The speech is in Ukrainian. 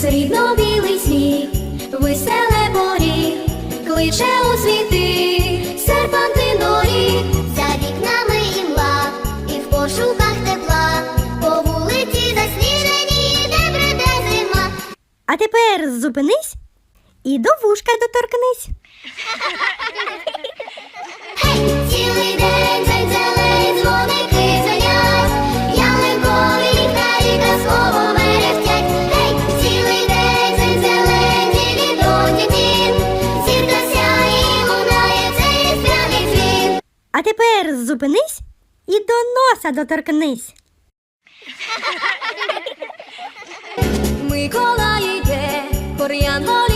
Срібно-білий сніг, веселе поріг, кличе у світи, серпантинорі. За вікнами імла, і в пошуках тепла, по вулиці засніжені, де бреде зима. А тепер зупинись і до вушка доторкнись. А тепер зупинись і до носа доторкнись. Микола йде, веде,